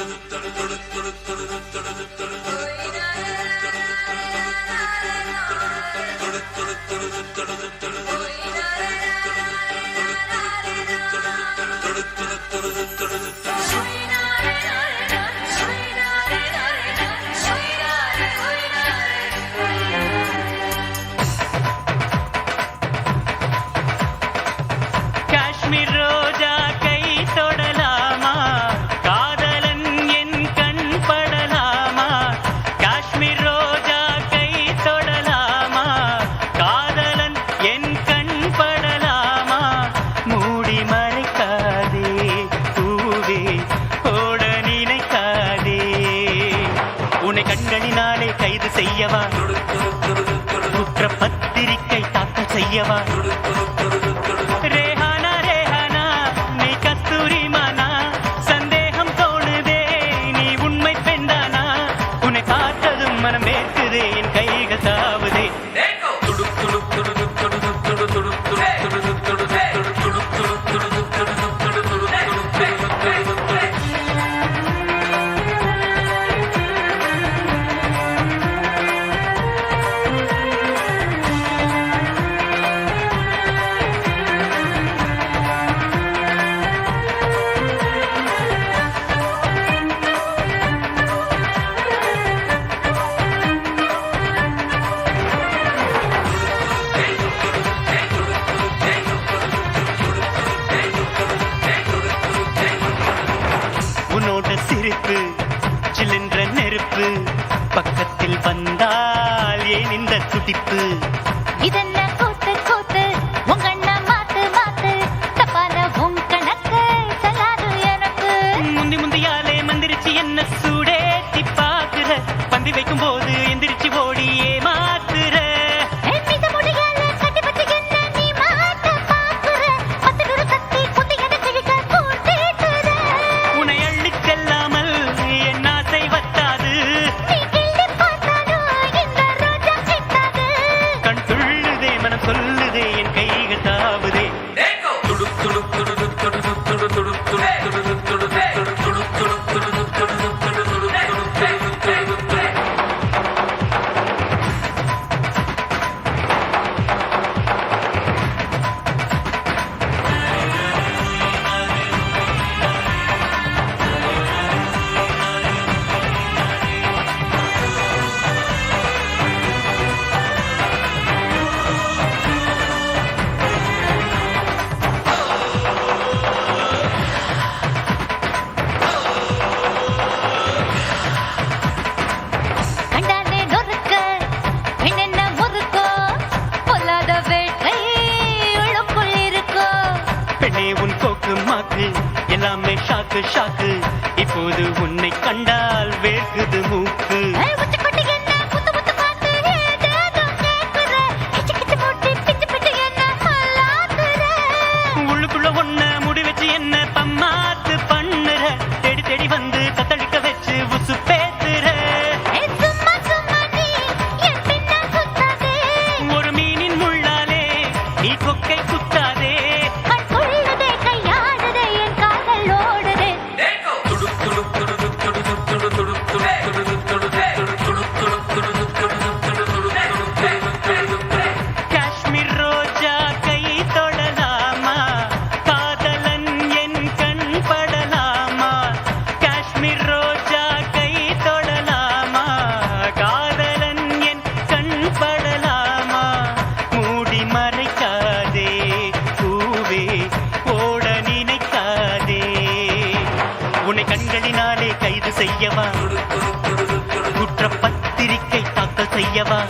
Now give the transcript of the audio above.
da da da செய்யவா? குற்ற பத்திரிக்கை தாக்கல் செய்யவா? பக்கத்தில் வந்தால் ஏன் இந்த துடிப்பு? இதென்ன நானே உன் போக்கு மாக்கு. எல்லாமே ஷாக்கு ஷாக்கு. இப்போது உன்னை கண்டால் வேர்க்குது மூக்கு. செய்யவா? குற்றப்பத்திரிக்கை தாக்கல் செய்யவா?